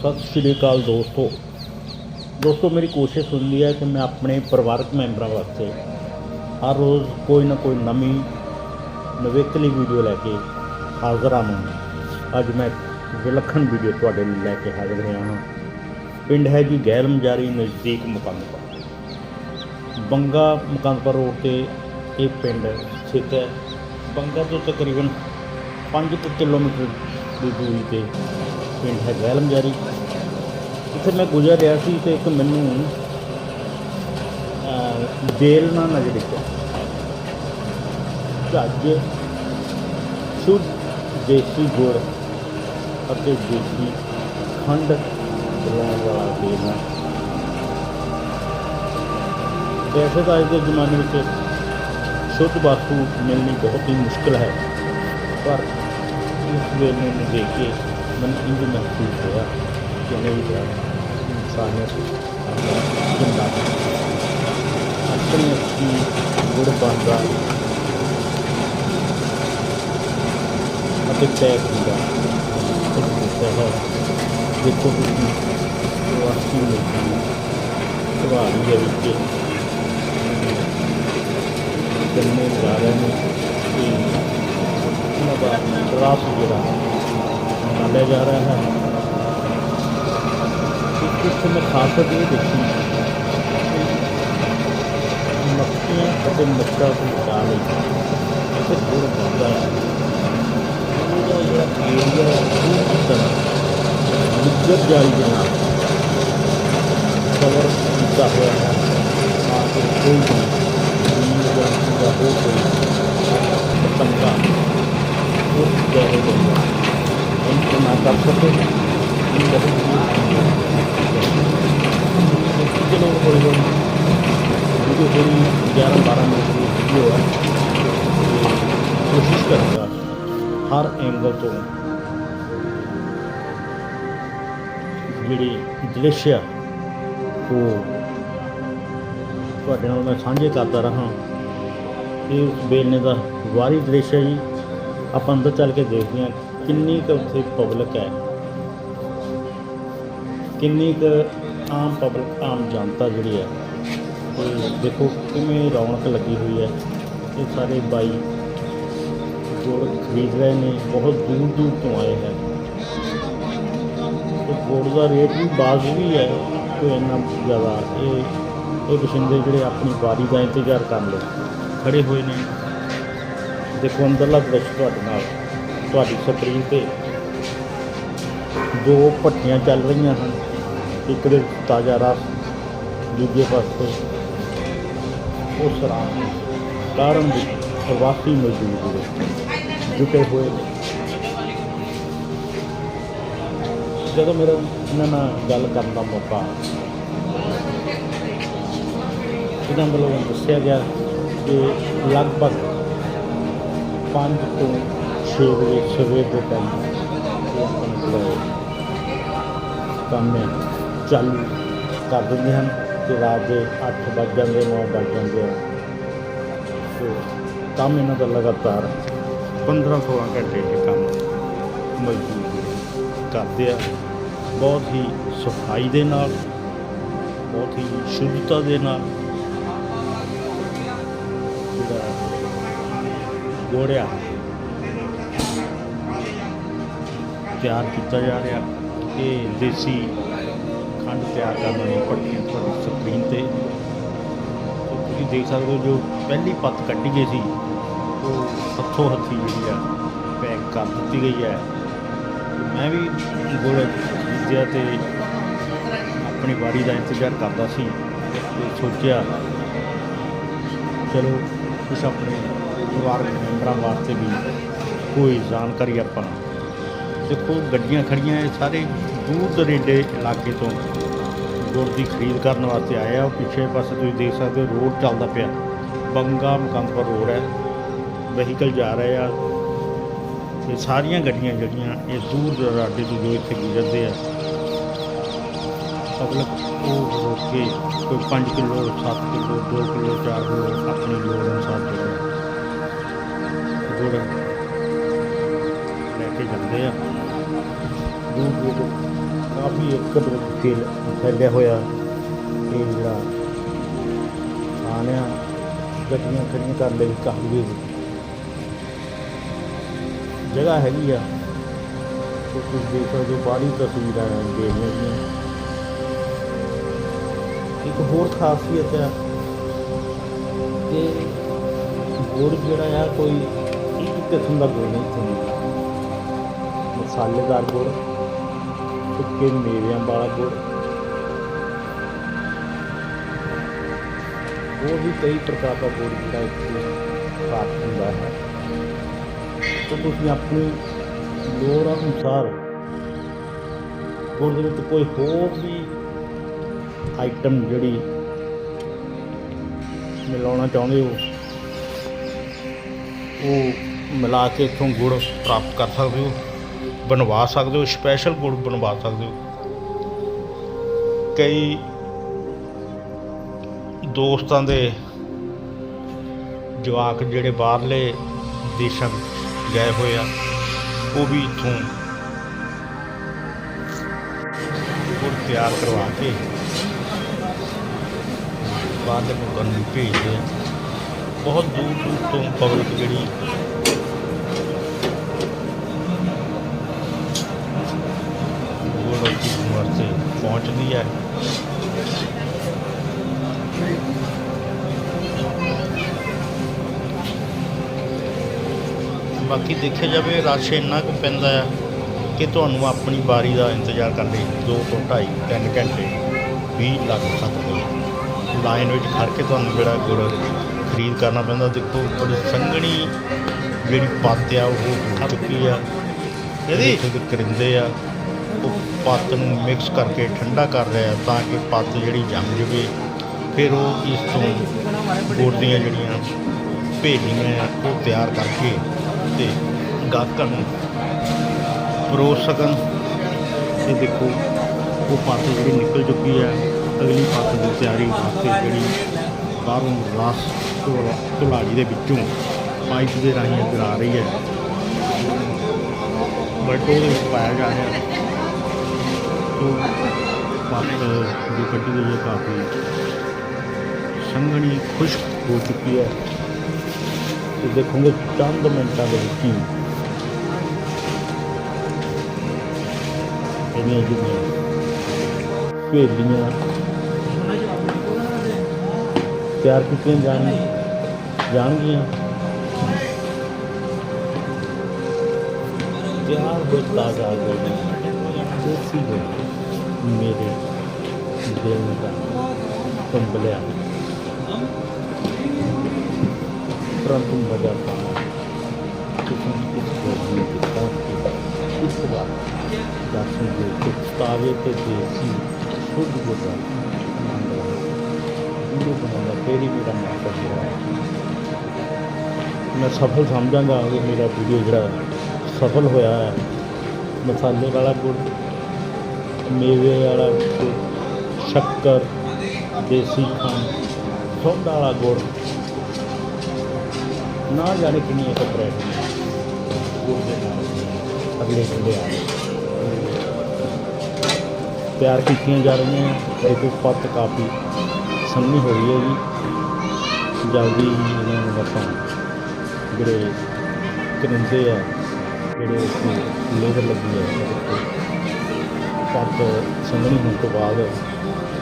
ਸਤਿ ਸ਼੍ਰੀ ਅਕਾਲ ਦੋਸਤੋ। ਦੋਸਤੋ, ਮੇਰੀ ਕੋਸ਼ਿਸ਼ ਹੁੰਦੀ ਹੈ ਕਿ ਮੈਂ ਆਪਣੇ ਪਰਿਵਾਰਕ ਮੈਂਬਰਾਂ ਵਾਸਤੇ ਹਰ ਰੋਜ਼ ਕੋਈ ਨਾ ਕੋਈ ਨਵੀਂ, ਨਵੇਕਲੀ ਵੀਡੀਓ ਲੈ ਕੇ ਹਾਜ਼ਰ ਆਵਾਂ ਅੱਜ ਮੈਂ ਵਿਲੱਖਣ ਵੀਡੀਓ ਤੁਹਾਡੇ ਲਈ ਲੈ ਕੇ ਹਾਜ਼ਰ ਹੋਇਆ ਹਾਂ। ਪਿੰਡ ਹੈ ਜੀ ਗੈਲ ਮਜਾਰੀ ਨਜ਼ਦੀਕ ਮੁਕੰਦਪੁਰ। ਬੰਗਾ ਮੁਕੰਦਪੁਰ ਰੋਡ ਤੇ ਇਹ ਪਿੰਡ ਸਥਿਤ ਹੈ। ਬੰਗਾ ਤੋਂ ਤਕਰੀਬਨ 5 ਕਿਲੋਮੀਟਰ ਦੀ ਦੂਰੀ ਤੇ ਪਿੰਡ ਹੈ ਗੈਲਮਜ਼ਾਰੀ ਇੱਥੇ ਮੈਂ ਗੁਜ਼ਰ ਰਿਹਾ ਸੀ ਤੇ ਇੱਕ ਮੈਨੂੰ ਅਹ, ਬੇਲ ਨਾ ਨਜ਼ਰ ਦਿੱਤਾ ਝੱਜ ਸ਼ੁੱਧ ਦੇਸੀ ਗੁੜ ਅਤੇ ਦੇਸੀ ਖੰਡ ਲਾਉਣ ਵਾਲਾ ਬੇਲ ਹੈ। ਵੈਸੇ ਤਾਂ ਅੱਜ ਦੇ ਜ਼ਮਾਨੇ ਵਿੱਚ ਸ਼ੁੱਧ ਵਸਤੂ ਮਿਲਣੀ ਬਹੁਤ ਹੀ ਮੁਸ਼ਕਲ ਹੈ ਪਰ ਇਸ ਵੇਲੇ ਨੂੰ ਦੇਖ ਕੇ ਮੈਨੂੰ ਇੰਝ ਮਹਿਸੂਸ ਹੋਇਆ ਕਿ ਨਹੀਂ ਯਾਰ ਇਨਸਾਨੀਅਤ ਆਪਣਾ ਜਿੰਦਾ ਆਪਣੀ ਗੁੜ ਬਣਦਾ ਅਤੇ ਪੈਕ ਹੁੰਦਾ। ਇੱਕ ਦੱਸਿਆ ਹੈ। ਦੇਖੋ ਤੁਸੀਂ ਵਾਸੀ ਲੋਕੀ ਸਵਾਲ ਦੇ ਵਿੱਚ ਕਿੰਨੇ ਜਾ ਰਹੇ ਨੇ ਕਿ ਉਹਨਾਂ ਦਾ ਰਸ ਜਿਹੜਾ ਨਿਕਾਲਿਆ ਜਾ ਰਿਹਾ ਹੈ। ਇੱਕ ਇਸ ਮੈਂ ਖਾਸਤ ਇਹ ਦੇਖੀ ਕਿ ਮੱਖੀਆਂ ਅਤੇ ਮੱਛਰਾਂ ਤੋਂ ਬਚਾ ਲਈ ਅਤੇ ਗੁੜ ਬਣਦਾ ਹੈ ਉਹਦਾ ਜਿਹੜਾ ਏਰੀਆ ਹੈ ਉਹ ਕਿਸ ਤਰ੍ਹਾਂ ਨਿੱਜਰ ਜਾਲੀ ਦੇ ਨਾਲ ਕਵਰ ਕੀਤਾ ਹੋਇਆ ਹੈ ਤਾਂ ਕਿ ਕੋਈ ਵੀ ਜੀਵ ਜੰਤੂ ਦਾ ਹੋ ਕੋਈ ਪਤੰਗਾ ਉਸ ਗਹਿਰੇ ਦੇ ਅੰਦਰ ਇੰਟਰ ਨਾ ਕਰ ਸਕੇ ਇਹ ਬਹੁਤ ਹੀ ਚਲੋ ਕੋਈ ਹੋਈ ਵੀਡੀਓ ਥੋੜੀ 11 12 ਮਿੰਟ ਦੀ ਵੀਡੀਓ ਹੈ ਤੇ ਕੋਸ਼ਿਸ਼ ਕਰਾਂਗਾ ਹਰ ਐਂਗਲ ਤੋਂ ਜਿਹੜੀ ਦ੍ਰਿਸ਼ ਆ ਉਹ ਤੁਹਾਡੇ ਨਾਲ ਮੈਂ ਸਾਂਝੇ ਕਰਦਾ ਰਹਾ ਇਹ ਉਸ ਬੇਲਨੇ ਦਾ ਵਾਰੀ ਦ੍ਰਿਸ਼ ਹੈ ਜੀ ਆਪਾਂ ਅੰਦਰ ਚੱਲ ਕੇ ਦੇਖਦੇ ਹਾਂ ਕਿੰਨੀ ਕੁ ਉੱਥੇ ਪਬਲਿਕ ਹੈ ਕਿੰਨੀ ਕੁ ਆਮ ਪਬਲਿਕ ਆਮ ਜਨਤਾ ਜਿਹੜੀ ਹੈ, ਤੇ ਦੇਖੋ ਕਿਵੇਂ ਰੌਣਕ ਲੱਗੀ ਹੋਈ ਹੈ, ਇਹ ਸਾਰੇ ਬਾਈ ਗੁੜ ਖਰੀਦ ਰਹੇ ਨੇ, ਬਹੁਤ ਦੂਰ ਦੂਰ ਤੋਂ ਆਏ ਹੈ। ਤੇ ਗੁੜ ਦਾ ਰੇਟ ਵੀ ਬਾਜ਼ਬੀ ਹੈ, ਕੋਈ ਇੰਨਾ ਜ਼ਿਆਦਾ, ਇਹ ਇਹ ਬਸ਼ਿੰਦੇ ਜਿਹੜੇ ਆਪਣੀ ਵਾਰੀ ਦਾ ਇੰਤਜ਼ਾਰ ਕਰ ਲਈ ਖੜੇ ਹੋਏ ਨੇ। ਦੇਖੋ ਅੰਦਰਲਾ ਦ੍ਰਿਸ਼ ਤੁਹਾਡੇ ਨਾਲ, ਤੁਹਾਡੀ ਸਕਰੀਨ ਤੇ ਦੋ ਭੱਠੀਆਂ ਚੱਲ ਰਹੀਆਂ ਹਨ। ਇੱਕ ਦੇ ਤਾਜ਼ਾ ਰਸ, ਦੂਜੇ ਪਾਸੇ ਉਸ ਰਾਤ ਕਾਰਨ ਦੀ ਪ੍ਰਵਾਸੀ ਮਜ਼ਦੂਰ ਜਿਹੜੇ ਜੁਟੇ ਹੋਏ। ਜਦੋਂ ਮੇਰਾ ਇਹਨਾਂ ਨਾਲ ਗੱਲ ਕਰਨ ਦਾ ਮੌਕਾ ਇਹਨਾਂ ਵੱਲੋਂ ਦੱਸਿਆ ਗਿਆ ਕਿ ਲਗਭਗ 5 ਤੋਂ 6 ਵਜੇ ਸਵੇਰ ਦੇ ਟਾਈਮ ਇਹ ਆਪਣਾ ਜਿਹੜਾ ਕੰਮ ਹੈ ਚਾਲੂ ਕਰ ਦਿੰਦੇ ਹਨ ਤੇ ਰਾਤ ਦੇ 8 ਵੱਜ ਜਾਂਦੇ 9 ਵੱਜ ਜਾਂਦੇ ਆ। ਤੇ ਕੰਮ ਇਹਨਾਂ ਦਾ ਲਗਾਤਾਰ 15 16 ਘੰਟੇ ਇਹ ਕੰਮ ਮਜ਼ਦੂਰ ਕਰਦੇ ਆ। ਬਹੁਤ ਹੀ ਸਫ਼ਾਈ ਦੇ ਨਾਲ, ਬਹੁਤ ਹੀ ਸ਼ੁੱਧਤਾ ਦੇ ਨਾਲ ਜਿਹੜਾ ਗੋੜਿਆ ਤਿਆਰ ਕੀਤਾ ਜਾ ਰਿਹਾ। ਇਹ ਦੇਸੀ ਤਿਆਰ ਕਰਨ ਵਾਲੀਆਂ ਪੱਟੀਆਂ ਤੁਹਾਡੀ ਸਕਰੀਨ ਤੇ। ਤੁਸੀਂ ਦੇਖ ਸਕਦੇ ਹੋ ਜੋ ਪਹਿਲੀ ਪੱਤ ਕੱਢੀ ਗਈ ਸੀ, ਉਹ ਹੱਥੋਂ ਹੱਥੀ ਜਿਹੜੀ ਆ, ਪੈਕ ਕਰ ਦਿੱਤੀ ਗਈ ਹੈ। ਮੈਂ ਵੀ ਗੁੜ ਖਰੀਦਿਆ ਤੇ ਆਪਣੀ ਵਾਰੀ ਦਾ ਇੰਤਜ਼ਾਰ ਕਰਦਾ ਸੀ ਤੇ ਸੋਚਿਆ, ਚਲੋ ਕੁਛ ਆਪਣੇ ਪਰਿਵਾਰਕ ਮੈਂਬਰਾਂ ਵਾਸਤੇ ਵੀ ਕੋਈ ਜਾਣਕਾਰੀ ਆਪਾਂ ਦੇਖੋ, ਗੱਡੀਆਂ ਖੜੀਆਂ ਇਹ ਸਾਰੇ ਦੂਰ ਦਰੇਡੇ ਇਲਾਕੇ ਤੋਂ। ਗੁੜ ਦੀ ਖਰੀਦ ਕਰਨ ਵਾਸਤੇ ਆਏ ਆ। ਉਹ ਪਿੱਛੇ ਪਾਸੇ ਤੁਸੀਂ ਦੇਖ ਸਕਦੇ ਹੋ, ਰੋਡ ਚੱਲਦਾ ਪਿਆ। ਬੰਗਾ ਮੁਕੰਦਪੁਰ ਰੋਡ ਹੈ। ਵਹੀਕਲ ਜਾ ਰਹੇ ਆ। ਤੇ ਸਾਰੀਆਂ ਗੱਡੀਆਂ ਜਿਹੜੀਆਂ, ਇਹ ਦੂਰ ਦਰਾਡੇ ਤੋਂ ਜੋ ਇੱਥੇ ਗੁਜ਼ਰਦੇ ਆ। ਪਬਲਿਕ ਉਹ ਰੋਕ ਕੇ ਕੋਈ 5 ਕਿਲੋ 7 ਕਿਲੋ 2 ਕਿਲੋ 4 ਕਿਲੋ ਆਪਣੀ ਲੋੜ ਅਨੁਸਾਰ ਜਿਹੜਾ ਗੁੜ ਲੈ ਕੇ ਜਾਂਦੇ ਆ। ਦੂਰ ਦੂਰ ਕਾਫੀ ਇੱਕ ਵਿੱਚ ਫੈਲਿਆ ਹੋਇਆ ਇਹ ਜਿਹੜਾ ਆਨਿਆ ਗੱਡੀਆਂ ਖੜੀਆਂ ਕਰਨ ਲਈ ਕਾਫੀ ਜਗ੍ਹਾ ਹੈਗੀ ਆ। ਤੇ ਤੁਸੀਂ ਦੇਖ ਸਕਦੇ ਹੋ, ਬਾਹਰੀ ਤਸਵੀਰਾਂ ਦੇਖ ਲਈਆਂ ਇੱਕ ਹੋਰ ਖਾਸੀਅਤ ਹੈ ਕਿ ਗੁੜ ਜਿਹੜਾ ਆ, ਕੋਈ ਇੱਕ ਕਿਸਮ ਦਾ ਗੁੜ ਨਹੀਂ ਇੱਥੇ ਮਸਾਲੇਦਾਰ ਗੁੜ ਸੁੱਕੇ ਮੇਵਿਆਂ ਵਾਲਾ ਗੁੜ। ਹੋਰ ਵੀ ਕਈ ਪ੍ਰਕਾਰ ਦਾ ਗੁੜ ਜਿਹੜਾ ਇੱਥੇ ਪ੍ਰਾਪਤ ਹੁੰਦਾ ਹੈ। ਤੇ ਤੁਸੀਂ ਆਪਣੀ ਲੋੜ ਅਨੁਸਾਰ ਗੁੜ ਦੇ ਵਿੱਚ ਕੋਈ ਹੋਰ ਵੀ ਆਈਟਮ ਜਿਹੜੀ ਮਿਲਾਉਣਾ ਚਾਹੁੰਦੇ ਹੋ, ਉਹ ਮਿਲਾ ਕੇ ਇੱਥੋਂ ਗੁੜ ਪ੍ਰਾਪਤ ਕਰ ਸਕਦੇ ਹੋ। ਬਣਵਾ ਸਕਦੇ ਹੋ ਸਪੈਸ਼ਲ ਗੁੜ ਬਣਵਾ ਸਕਦੇ ਹੋ। ਕਈ ਦੋਸਤਾਂ ਦੇ ਜਵਾਕ ਜਿਹੜੇ ਬਾਹਰਲੇ ਦੇਸ਼ਾਂ ਵਿੱਚ ਗਏ ਹੋਏ ਆ, ਉਹ ਵੀ ਇੱਥੋਂ ਗੁੜ ਤਿਆਰ ਕਰਵਾ ਕੇ ਬਾਹਰਲੇ ਮੁਲਕਾਂ ਨੂੰ ਭੇਜਦੇ ਆ। ਬਹੁਤ ਦੂਰ ਦੂਰ ਤੋਂ ਪਬਲਿਕ ਜਿਹੜੀ ਪਹੁੰਚਦੀ ਹੈ। ਬਾਕੀ ਦੇਖਿਆ ਜਾਵੇ ਰਸ਼ ਇੰਨਾ ਕੁ ਪੈਂਦਾ ਆ ਕਿ ਤੁਹਾਨੂੰ ਆਪਣੀ ਵਾਰੀ ਦਾ ਇੰਤਜ਼ਾਰ ਕਰਨ ਲਈ 2 ਤੋਂ 2.5 3 ਘੰਟੇ ਵੀ ਲੱਗ ਸਕਦੇ ਲਾਈਨ ਵਿੱਚ ਖੜ ਕੇ ਤੁਹਾਨੂੰ ਜਿਹੜਾ ਗੁੜ ਖਰੀਦ ਕਰਨਾ ਪੈਂਦਾ ਦੇਖੋ ਬੜੀ ਸੰਘਣੀ ਜਿਹੜੀ ਪੱਤ ਆ ਉਹ ਹੋ ਚੁੱਕੀ ਆ। ਇਹਦੇ ਕਰਿੰਦੇ ਆ। ਉਹ ਪੱਤ ਨੂੰ ਮਿਕਸ ਕਰਕੇ ਠੰਡਾ ਕਰ ਰਿਹਾ ਤਾਂ ਕਿ ਪੱਤ ਜਿਹੜੀ ਜੰਮ ਜਾਵੇ। ਫਿਰ ਉਹ ਇਸ ਤੋਂ ਗੁੜ ਦੀਆਂ ਜਿਹੜੀਆਂ ਭੇਲੀਆਂ ਉਹ ਤਿਆਰ ਕਰਕੇ ਤੇ ਗਾਹਕਾਂ ਨੂੰ ਪਰੋਸ ਸਕਣ ਇਹ ਦੇਖੋ, ਉਹ ਪੱਤ ਜਿਹੜੀ ਨਿਕਲ ਚੁੱਕੀ ਹੈ, ਅਗਲੀ ਪੱਤ ਦੀ ਤਿਆਰੀ ਵਾਸਤੇ ਜਿਹੜੀ ਬਾਹਰੋਂ ਰਸ ਧੁਲਾ- ਧੁਲਾੜੀ ਦੇ ਵਿੱਚੋਂ ਪਾਈਪ ਦੇ ਰਾਹੀਂ ਅੰਦਰ ਆ ਰਹੀ ਹੈ। ਬਟ ਉਹਦੇ ਵਿੱਚ ਪਾਇਆ ਜਾ ਰਿਹਾ। ਤੋ ਪੱਤ ਦੀ ਕੱਢੀ ਗਈ ਹੈ ਕਾਫੀ ਸੰਘਣੀ ਖੁਸ਼ਕ ਹੋ ਚੁੱਕੀ ਹੈ ਤੇ ਦੇਖੋਗੇ ਚੰਦ ਮਿੰਟਾਂ ਦੇ ਵਿੱਚ ਹੀ ਇਹਦੀਆਂ ਜਿਹੜੀਆਂ ਭੇਲੀਆਂ ਤਿਆਰ ਕੀਤੀਆਂ ਜਾਣ ਜਾਣਗੀਆਂ ਤਿਆਰ ਹੋਏ ਤਾਜ਼ਾ ਗੋਲੀ ਦੇਸੀ ਗੋਲੀ ਮੇਰੇ ਦਿਲ ਦਾ ਕੰਬਲਿਆ ਪਰੰਤੂ ਮਜ਼ਾ ਪਾਣਾ ਤੁਸੀਂ ਇਸ ਗੋਲੀ ਦੀ ਪਹੁੰਚ ਕੇ ਇਸ ਵਾਰ ਦਰਸ਼ਨ ਦੇ ਕੇ ਤਾਜ਼ੇ ਤੇ ਦੇਸੀ ਸ਼ੁੱਧ ਗੁਰਦਾ ਆਨੰਦ ਲਓ ਵੀਡੀਓ ਬਣਾਉਣਾ ਤੇਰੀ ਮੇਰਾ ਮਕਸਦ ਹੈ ਮੈਂ ਸਫਲ ਸਮਝਾਂਗਾ ਕਿ ਮੇਰਾ ਵੀਡੀਓ ਜਿਹੜਾ ਸਫਲ ਮੇਵੇ ਵਾਲਾ ਸ਼ੱਕਰ, ਦੇਸੀ ਖੰਡ ਸੋਡਾ ਵਾਲਾ ਗੁੜ। ਨਾ ਜਾਣੇ ਕਿੰਨੀਆਂ ਕਪਰੇਟ ਗੁੜ ਦੇ ਨਾਲ। ਅਗਲੇ ਜਿਹੜੇ ਆ ਤਿਆਰ ਕੀਤੀਆਂ ਜਾ ਰਹੀਆਂ ਦੇਖੋ ਪੱਤ ਕਾਫੀ ਸੰਨੀ ਹੋ ਰਹੀ ਹੈ ਜੀ। ਜਲਦੀ ਹੀ ਇਹਨਾਂ ਨੂੰ ਆਪਾਂ ਜਿਹੜੇ ਕਰਿੰਦੇ ਆ, ਜਿਹੜੇ ਉਸਨੂੰ ਲੇਬਰ ਲੱਗੀ ਹੈ ਪੱਤ ਸੰਘਣੀ ਹੋਣ ਤੋਂ ਬਾਅਦ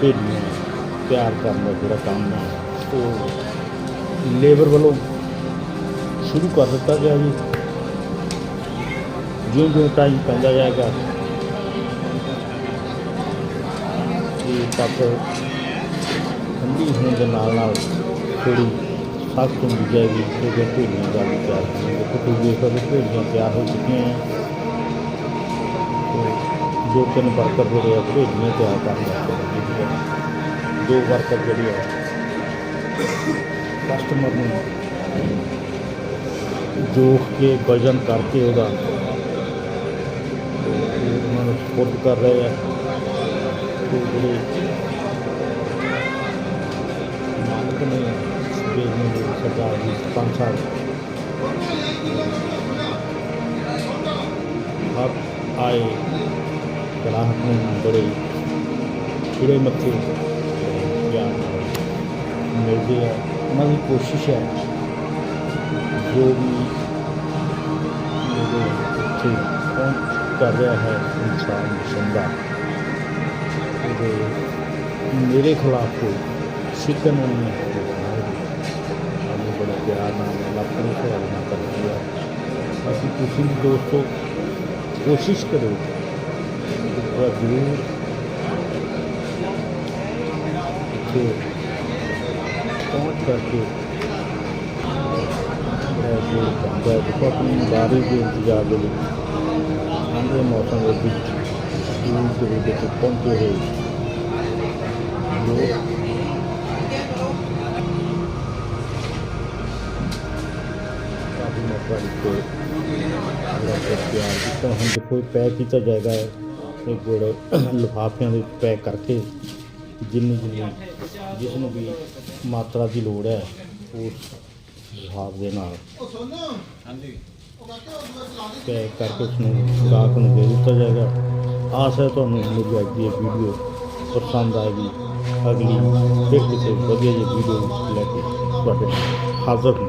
ਭੇਜੀਆਂ ਤਿਆਰ ਕਰਨ ਦਾ ਜਿਹੜਾ ਕੰਮ ਹੈ, ਉਹ ਲੇਬਰ ਵੱਲੋਂ ਸ਼ੁਰੂ ਕਰ ਦਿੱਤਾ ਗਿਆ ਜੀ। ਜਿਉਂ ਜਿਉਂ ਟਾਈਮ ਪੈਂਦਾ ਜਾਏਗਾ, ਇਹ ਪੱਤ ਠੰਡੀ ਹੋਣ ਦੇ ਨਾਲ ਨਾਲ ਥੋੜੀ ਸਖਤ ਹੁੰਦੀ ਜਾਏਗੀ ਤੇ ਫਿਰ ਭੇੜੀਆਂ ਦਾ ਵੀ ਤਿਆਰ ਹੋਣਗੇ। ਦੇਖੋ ਤੁਸੀਂ ਦੇਖ ਸਕਦੇ ਹੋ ਭੇੜੀਆਂ ਤਿਆਰ ਹੋ ਚੁੱਕੀਆਂ ਹੈ ਦੋ ਤਿੰਨ ਵਰਕਰ ਜਿਹੜੇ ਆ ਭੇਜਣੇ ਤਿਆਰ ਕਰ ਵਾਸਤੇ ਦੋ ਵਰਕਰ ਜਿਹੜੇ ਆ ਕਸਟਮਰ ਨੂੰ ਜੋਖ ਕੇ ਵਜਨ ਕਰਕੇ ਉਹਦਾ ਉਹਨਾਂ ਨੂੰ ਸਪੋਰਟ ਕਰ ਰਹੇ ਆ। ਤੇ ਜਿਹੜੇ ਮਾਲਕ ਨੇ ਬੇਜਨੇ ਦੇ ਸਰਦਾਰ ਜੀ ਪੰਜ ਸਾਲ ਆਪ ਆਏ ਗ੍ਰਾਹਕ ਨੂੰ ਬੜੇ ਚਿੜੇ ਮੱਥੇ ਪਿਆਰ ਨਾਲ ਮਿਲਦੇ ਆ ਉਹਨਾਂ ਦੀ ਕੋਸ਼ਿਸ਼ ਹੈ ਜੋ ਵੀ ਮੇਰੇ ਇੱਥੇ ਪਹੁੰਚ ਕਰ ਰਿਹਾ ਹੈ ਇਨਸਾਨ ਚੰਗਾ ਉਹਦੇ ਮੇਰੇ ਖਿਲਾਫ ਕੋਈ ਸਿੱਕਨ ਨਹੀਂ ਹੈ ਸਾਨੂੰ ਬੜਾ ਪਿਆਰ ਨਾਲ ਆਪਣੇ ਸਵਾਲ ਨਾਲ ਕਰਦੀ ਹੈ ਅਸੀਂ ਤੁਸੀਂ ਵੀ ਦੋਸਤੋ ਇੱਥੇ ਪਹੁੰਚ ਕਰਕੇ ਜਿਹੜਾ ਜੋ ਬੰਦਾ ਹੈ ਬਾਰੀ ਦੇ ਇੰਤਜ਼ਾਰ ਦੇ ਵਿੱਚ ਠੰਡੇ ਮੌਸਮ ਦੇ ਵਿੱਚ ਦੂਰ ਦੇ ਵਿੱਚ ਪਹੁੰਚੇ ਹੋਏ ਲੋਕ ਕਾਫੀ ਮਾਤਰਾ ਵਿੱਚ ਜਿਹੜਾ ਕਿ ਤਿਆਰ ਕੀਤਾ ਹੁਣ ਦੇਖੋ ਇਹ ਕੀਤਾ ਜਾਏਗਾ ਇਹ ਗੁੜ ਲਿਫਾਫਿਆਂ ਦੇ ਵਿੱਚ ਪੈਕ ਕਰਕੇ ਜਿੰਨੀ ਜਿੰਨੀ ਜਿਸ ਨੂੰ ਵੀ ਮਾਤਰਾ ਦੀ ਲੋੜ ਹੈ ਉਸ ਹਿਸਾਬ ਦੇ ਨਾਲ ਪੈਕ ਕਰਕੇ ਉਸ ਨੂੰ ਗਾਹਕ ਨੂੰ ਦੇ ਦਿੱਤਾ ਜਾਏਗਾ। ਆਸ ਹੈ ਤੁਹਾਨੂੰ ਮੇਰੀ ਅੱਜ ਦੀ ਇਹ ਵੀਡੀਓ ਪਸੰਦ ਆਏਗੀ। ਅਗਲੀ ਫਿਰ ਕਿਸੇ ਵਧੀਆ ਜਿਹੀ ਵੀਡੀਓ ਲੈ ਕੇ ਤੁਹਾਡੇ ਹਾਜ਼ਰ